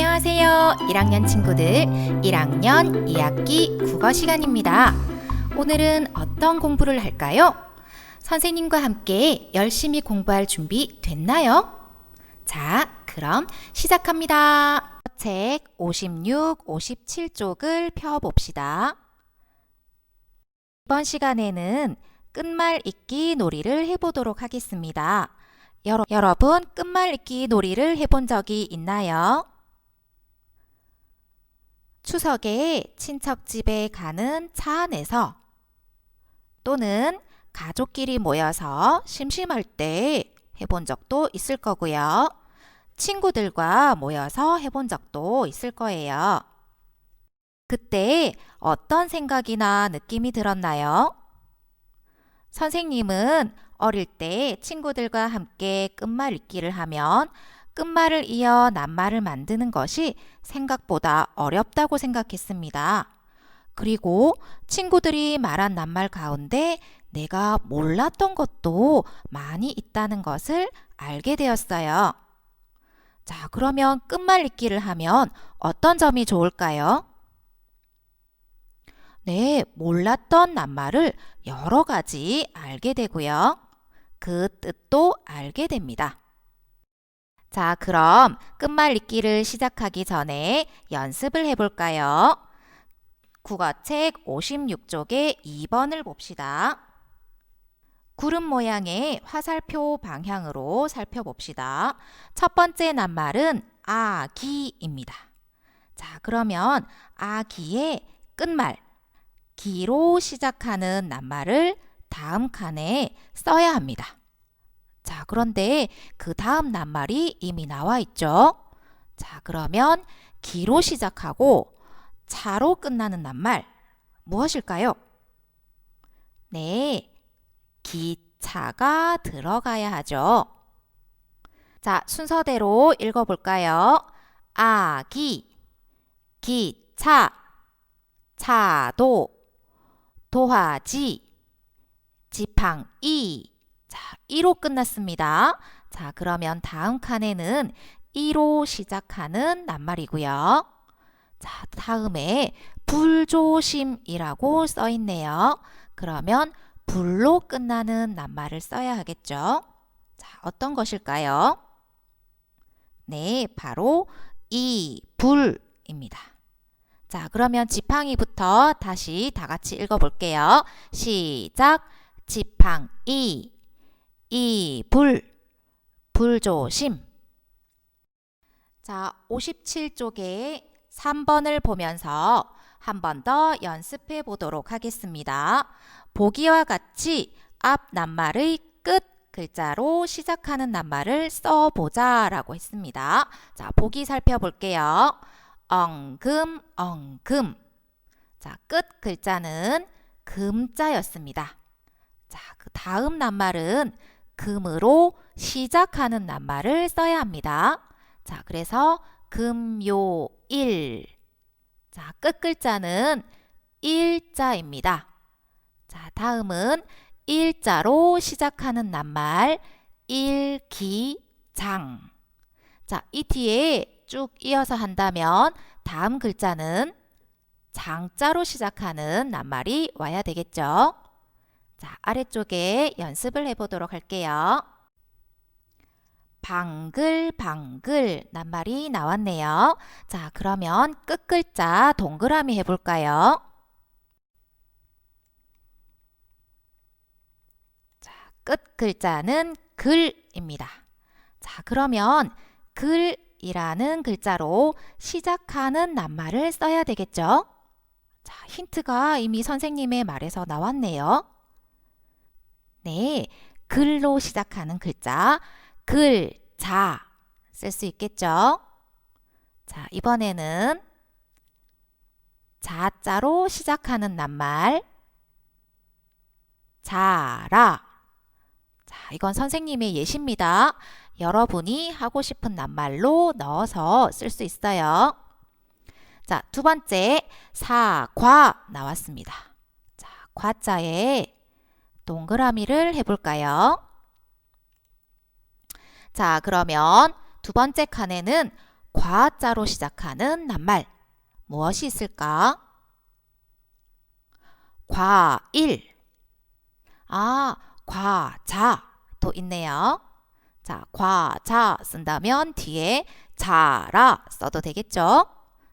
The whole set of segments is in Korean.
안녕하세요. 1학년 친구들. 1학년 2학기 국어 시간입니다. 오늘은 어떤 공부를 할까요? 선생님과 함께 열심히 공부할 준비 됐나요? 자, 그럼 시작합니다. 책 56, 57쪽을 펴봅시다. 이번 시간에는 끝말 잇기 놀이를 해보도록 하겠습니다. 여러, 여러분, 끝말 잇기 놀이를 해본 적이 있나요? 추석에 친척 집에 가는 차 안에서 또는 가족끼리 모여서 심심할 때 해본 적도 있을 거고요. 친구들과 모여서 해본 적도 있을 거예요. 그때 어떤 생각이나 느낌이 들었나요? 선생님은 어릴 때 친구들과 함께 끝말 읽기를 하면 끝말을 이어 낱말을 만드는 것이 생각보다 어렵다고 생각했습니다. 그리고 친구들이 말한 낱말 가운데 내가 몰랐던 것도 많이 있다는 것을 알게 되었어요. 자, 그러면 끝말 읽기를 하면 어떤 점이 좋을까요? 네, 몰랐던 낱말을 여러 가지 알게 되고요. 그 뜻도 알게 됩니다. 자, 그럼 끝말 읽기를 시작하기 전에 연습을 해볼까요? 국어책 56쪽의 2번을 봅시다. 구름 모양의 화살표 방향으로 살펴봅시다. 첫 번째 낱말은 아기입니다. 자, 그러면 아기의 끝말, 기로 시작하는 낱말을 다음 칸에 써야 합니다. 자, 그런데 그 다음 낱말이 이미 나와 있죠? 자, 그러면 기로 시작하고 차로 끝나는 낱말 무엇일까요? 네, 기차가 들어가야 하죠. 자, 순서대로 읽어볼까요? 아기, 기차, 차도, 도화지, 지팡이. 자, 2로 끝났습니다. 자, 그러면 다음 칸에는 2로 시작하는 낱말이고요. 자, 다음에 불조심이라고 써 있네요. 그러면 불로 끝나는 낱말을 써야 하겠죠. 자, 어떤 것일까요? 네, 바로 이 불입니다. 자, 그러면 지팡이부터 다시 다 같이 읽어볼게요. 시작. 지팡이, 이 불, 불조심. 자, 57쪽에 3번을 보면서 한 번 더 연습해 보도록 하겠습니다. 보기와 같이 앞 낱말의 끝 글자로 시작하는 낱말을 써보자 라고 했습니다. 자, 보기 살펴볼게요. 엉금, 엉금. 자, 끝 글자는 금자였습니다. 자, 그 다음 낱말은 금으로 시작하는 낱말을 써야 합니다. 자, 그래서 금요일. 자, 끝 글자는 일자입니다. 자, 다음은 일자로 시작하는 낱말 일기장. 자, 이 뒤에 쭉 이어서 한다면 다음 글자는 장자로 시작하는 낱말이 와야 되겠죠. 자, 아래쪽에 연습을 해보도록 할게요. 방글방글 낱말이 나왔네요. 자, 그러면 끝 글자 동그라미 해볼까요? 자, 끝 글자는 글입니다. 자, 그러면 글이라는 글자로 시작하는 낱말을 써야 되겠죠? 자, 힌트가 이미 선생님의 말에서 나왔네요. 네, 글로 시작하는 글자, 글 자 쓸 수 있겠죠? 자, 이번에는 자자로 시작하는 낱말, 자라. 자, 이건 선생님의 예시입니다. 여러분이 하고 싶은 낱말로 넣어서 쓸 수 있어요. 자, 두 번째, 사과 나왔습니다. 자, 과자에 동그라미를 해볼까요? 자, 그러면 두 번째 칸에는 과자로 시작하는 낱말 무엇이 있을까? 과일. 아, 과자. 또 있네요. 자, 과자 쓴다면 뒤에 자라 써도 되겠죠?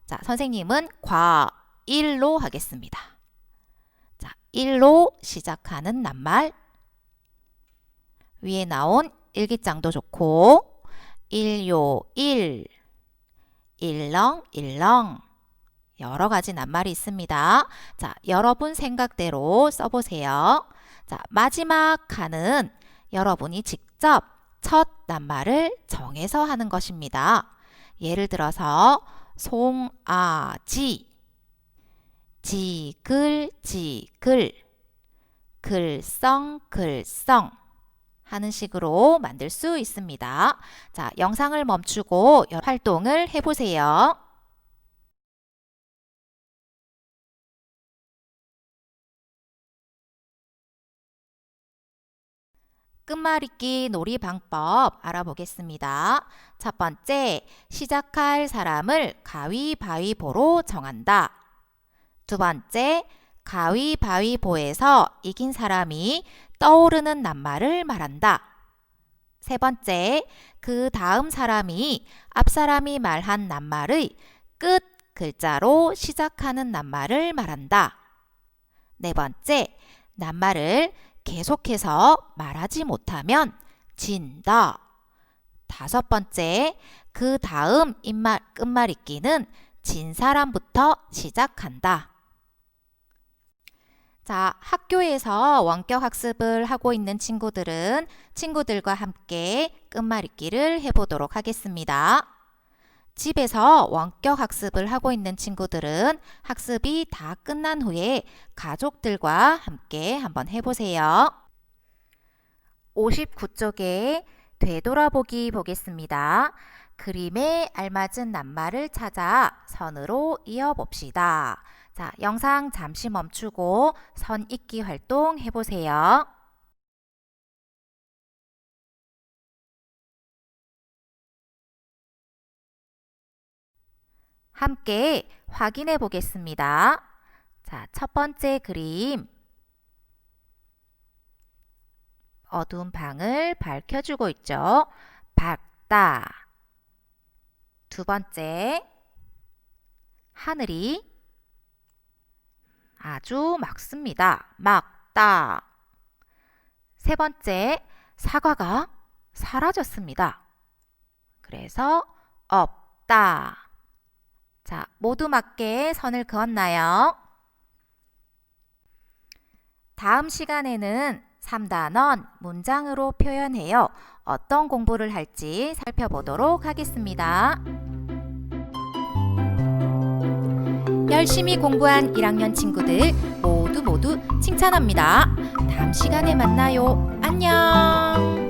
자, 선생님은 과일로 하겠습니다. 자, 일로 시작하는 낱말. 위에 나온 일기장도 좋고, 일요일, 일렁일렁. 여러 가지 낱말이 있습니다. 자, 여러분 생각대로 써보세요. 자, 마지막 칸은 여러분이 직접 첫 낱말을 정해서 하는 것입니다. 예를 들어서 송아지, 지글, 지글, 글썽, 글썽 하는 식으로 만들 수 있습니다. 자, 영상을 멈추고 활동을 해보세요. 끝말잇기 놀이 방법 알아보겠습니다. 첫 번째, 시작할 사람을 가위바위보로 정한다. 두 번째, 가위바위보에서 이긴 사람이 떠오르는 낱말을 말한다. 세 번째, 그 다음 사람이 앞 사람이 말한 낱말의 끝 글자로 시작하는 낱말을 말한다. 네 번째, 낱말을 계속해서 말하지 못하면 진다. 다섯 번째, 그 다음 입말, 끝말 잇기는 진 사람부터 시작한다. 자, 학교에서 원격 학습을 하고 있는 친구들은 친구들과 함께 끝말잇기를 해보도록 하겠습니다. 집에서 원격 학습을 하고 있는 친구들은 학습이 다 끝난 후에 가족들과 함께 한번 해보세요. 59쪽에 되돌아보기 보겠습니다. 그림에 알맞은 낱말을 찾아 선으로 이어봅시다. 자, 영상 잠시 멈추고 선 읽기 활동 해보세요. 함께 확인해 보겠습니다. 자, 첫 번째 그림. 어두운 방을 밝혀주고 있죠. 밝다. 두 번째, 하늘이 아주 맑습니다. 맑다. 세 번째, 사과가 사라졌습니다. 그래서 없다. 자, 모두 맞게 선을 그었나요? 다음 시간에는 3단원 문장으로 표현해요. 어떤 공부를 할지 살펴보도록 하겠습니다. 열심히 공부한 1학년 친구들 모두 모두 칭찬합니다. 다음 시간에 만나요. 안녕!